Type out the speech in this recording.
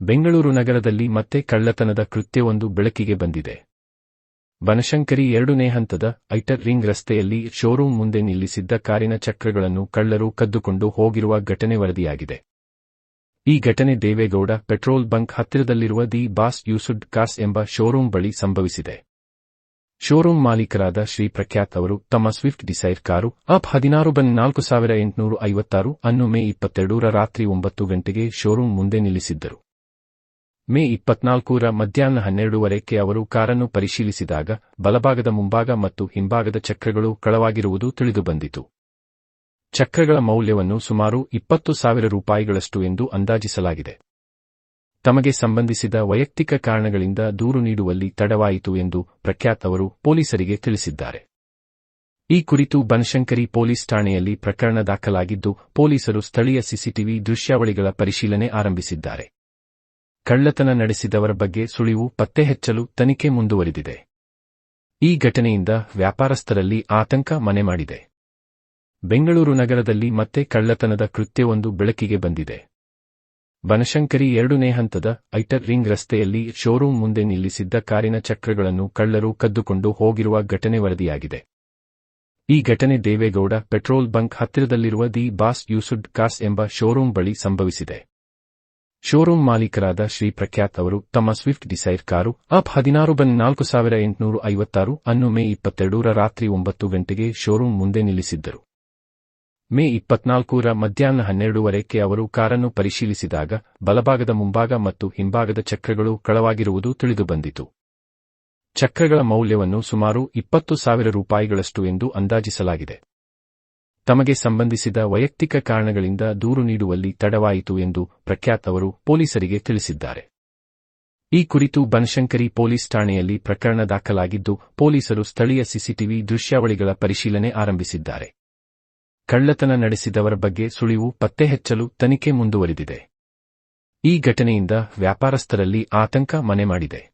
ಬೆಂಗಳೂರು ನಗರದಲ್ಲಿ ಮತ್ತೆ ಕಳ್ಳತನದ ಕೃತ್ಯವೊಂದು ಬೆಳಕಿಗೆ ಬಂದಿದೆ. ಬನಶಂಕರಿ ಎರಡನೇ ಹಂತದ ಐಟರ್ ರಿಂಗ್ ರಸ್ತೆಯಲ್ಲಿ ಶೋರೂಂ ಮುಂದೆ ನಿಲ್ಲಿಸಿದ್ದ ಕಾರಿನ ಚಕ್ರಗಳನ್ನು ಕಳ್ಳರು ಕದ್ದುಕೊಂಡು ಹೋಗಿರುವ ಘಟನೆ ವರದಿಯಾಗಿದೆ. ಈ ಘಟನೆ ದೇವೇಗೌಡ ಪೆಟ್ರೋಲ್ ಬಂಕ್ ಹತ್ತಿರದಲ್ಲಿರುವ ದಿ ಬಾಸ್ ಯೂಸುಡ್ ಕಾರ್ಸ್ ಎಂಬ ಶೋರೂಂ ಬಳಿ ಸಂಭವಿಸಿದೆ. ಶೋರೂಂ ಮಾಲೀಕರಾದ ಶ್ರೀ ಪ್ರಖ್ಯಾತ್ ಅವರು ತಮ್ಮ ಸ್ವಿಫ್ಟ್ ಡಿಸೈರ್ ಕಾರು ಅಪ್ ಹದಿನಾರು ಬನ್ ನಾಲ್ಕು ಸಾವಿರ ಎಂಟುನೂರು ಐವತ್ತಾರು ಅನ್ನು ಮೇ ಇಪ್ಪತ್ತೆರಡರ ರಾತ್ರಿ ಒಂಬತ್ತು ಗಂಟೆಗೆ ಶೋರೂಂ ಮುಂದೆ ನಿಲ್ಲಿಸಿದ್ದರು. ಮೇ ಇಪ್ಪತ್ನಾಲ್ಕರ ಮಧ್ಯಾಹ್ನ ಹನ್ನೆರಡುವರೆಕ್ಕೆ ಅವರು ಕಾರನ್ನು ಪರಿಶೀಲಿಸಿದಾಗ ಬಲಭಾಗದ ಮುಂಭಾಗ ಮತ್ತು ಹಿಂಭಾಗದ ಚಕ್ರಗಳು ಕಳವಾಗಿರುವುದು ತಿಳಿದುಬಂದಿತು. ಚಕ್ರಗಳ ಮೌಲ್ಯವನ್ನು ಸುಮಾರು ಇಪ್ಪತ್ತು ಸಾವಿರ ರೂಪಾಯಿಗಳಷ್ಟು ಎಂದು ಅಂದಾಜಿಸಲಾಗಿದೆ. ತಮಗೆ ಸಂಬಂಧಿಸಿದ ವೈಯಕ್ತಿಕ ಕಾರಣಗಳಿಂದ ದೂರು ನೀಡುವಲ್ಲಿ ತಡವಾಯಿತು ಎಂದು ಪ್ರಖ್ಯಾತ್ ಅವರು ಪೊಲೀಸರಿಗೆ ತಿಳಿಸಿದ್ದಾರೆ. ಈ ಕುರಿತು ಬನಶಂಕರಿ ಪೊಲೀಸ್ ಠಾಣೆಯಲ್ಲಿ ಪ್ರಕರಣ ದಾಖಲಾಗಿದ್ದು, ಪೊಲೀಸರು ಸ್ಥಳೀಯ ಸಿಸಿಟಿವಿ ದೃಶ್ಯಾವಳಿಗಳ ಪರಿಶೀಲನೆ ಆರಂಭಿಸಿದ್ದಾರೆ. ಕಳ್ಳತನ ನಡೆಸಿದವರ ಬಗ್ಗೆ ಸುಳಿವು ಪತ್ತೆ ಹೆಚ್ಚಲು ತನಿಖೆ ಮುಂದುವರಿದಿದೆ. ಈ ಘಟನೆಯಿಂದ ವ್ಯಾಪಾರಸ್ಥರಲ್ಲಿ ಆತಂಕ ಮನೆ ಮಾಡಿದೆ. ಬೆಂಗಳೂರು ನಗರದಲ್ಲಿ ಮತ್ತೆ ಕಳ್ಳತನದ ಕೃತ್ಯವೊಂದು ಬೆಳಕಿಗೆ ಬಂದಿದೆ. ಬನಶಂಕರಿ ಎರಡನೇ ಹಂತದ ಐಟರ್ ರಿಂಗ್ ರಸ್ತೆಯಲ್ಲಿ ಶೋರೂಂ ಮುಂದೆ ನಿಲ್ಲಿಸಿದ್ದ ಕಾರಿನ ಚಕ್ರಗಳನ್ನು ಕಳ್ಳರು ಕದ್ದುಕೊಂಡು ಹೋಗಿರುವ ಘಟನೆ ವರದಿಯಾಗಿದೆ. ಈ ಘಟನೆ ದೇವೇಗೌಡ ಪೆಟ್ರೋಲ್ ಬಂಕ್ ಹತ್ತಿರದಲ್ಲಿರುವ ದಿ ಬಾಸ್ ಯೂಸುಡ್ ಕಾರ್ಸ್ ಎಂಬ ಶೋರೂಂ ಬಳಿ ಸಂಭವಿಸಿದೆ. ಶೋರೂಂ ಮಾಲೀಕರಾದ ಶ್ರೀ ಪ್ರಖ್ಯಾತ್ ಅವರು ತಮ್ಮ ಸ್ವಿಫ್ಟ್ ಡಿಸೈರ್ ಕಾರು ಅಪ್ ಹದಿನಾರು ಬನ್ ನಾಲ್ಕು ಸಾವಿರ ಎಂಟುನೂರ ಐವತ್ತಾರು ಅನ್ನು ಮೇ ಇಪ್ಪತ್ತೆರಡರ ರಾತ್ರಿ ಒಂಬತ್ತು ಗಂಟೆಗೆ ಶೋರೂಂ ಮುಂದೆ ನಿಲ್ಲಿಸಿದ್ದರು. ಮೇ ಇಪ್ಪತ್ನಾಲ್ಕರ ಮಧ್ಯಾಹ್ನ ಹನ್ನೆರಡೂವರೆಕ್ಕೆ ಅವರು ಕಾರನ್ನು ಪರಿಶೀಲಿಸಿದಾಗ ಬಲಭಾಗದ ಮುಂಭಾಗ ಮತ್ತು ಹಿಂಭಾಗದ ಚಕ್ರಗಳು ಕಳವಾಗಿರುವುದು ತಿಳಿದುಬಂದಿತು. ಚಕ್ರಗಳ ಮೌಲ್ಯವನ್ನು ಸುಮಾರು ಇಪ್ಪತ್ತು ಸಾವಿರ ರೂಪಾಯಿಗಳಷ್ಟು ಎಂದು ಅಂದಾಜಿಸಲಾಗಿದೆ. ತಮಗೆ ಸಂಬಂಧಿಸಿದ ವೈಯಕ್ತಿಕ ಕಾರಣಗಳಿಂದ ದೂರು ನೀಡುವಲ್ಲಿ ತಡವಾಯಿತು ಎಂದು ಪ್ರಖ್ಯಾತ್ ಅವರು ಪೊಲೀಸರಿಗೆ ತಿಳಿಸಿದ್ದಾರೆ. ಈ ಕುರಿತು ಬನಶಂಕರಿ ಪೊಲೀಸ್ ಠಾಣೆಯಲ್ಲಿ ಪ್ರಕರಣ ದಾಖಲಾಗಿದ್ದು, ಪೊಲೀಸರು ಸ್ಥಳೀಯ ಸಿಸಿಟಿವಿ ದೃಶ್ಯಾವಳಿಗಳ ಪರಿಶೀಲನೆ ಆರಂಭಿಸಿದ್ದಾರೆ. ಕಳ್ಳತನ ನಡೆಸಿದವರ ಬಗ್ಗೆ ಸುಳಿವು, ಪತ್ತೆ ಹಚ್ಚಲು ತನಿಖೆ ಮುಂದುವರಿದಿದೆ. ಈ ಘಟನೆಯಿಂದ ವ್ಯಾಪಾರಸ್ಥರಲ್ಲಿ ಆತಂಕ ಮನೆ ಮಾಡಿದೆ.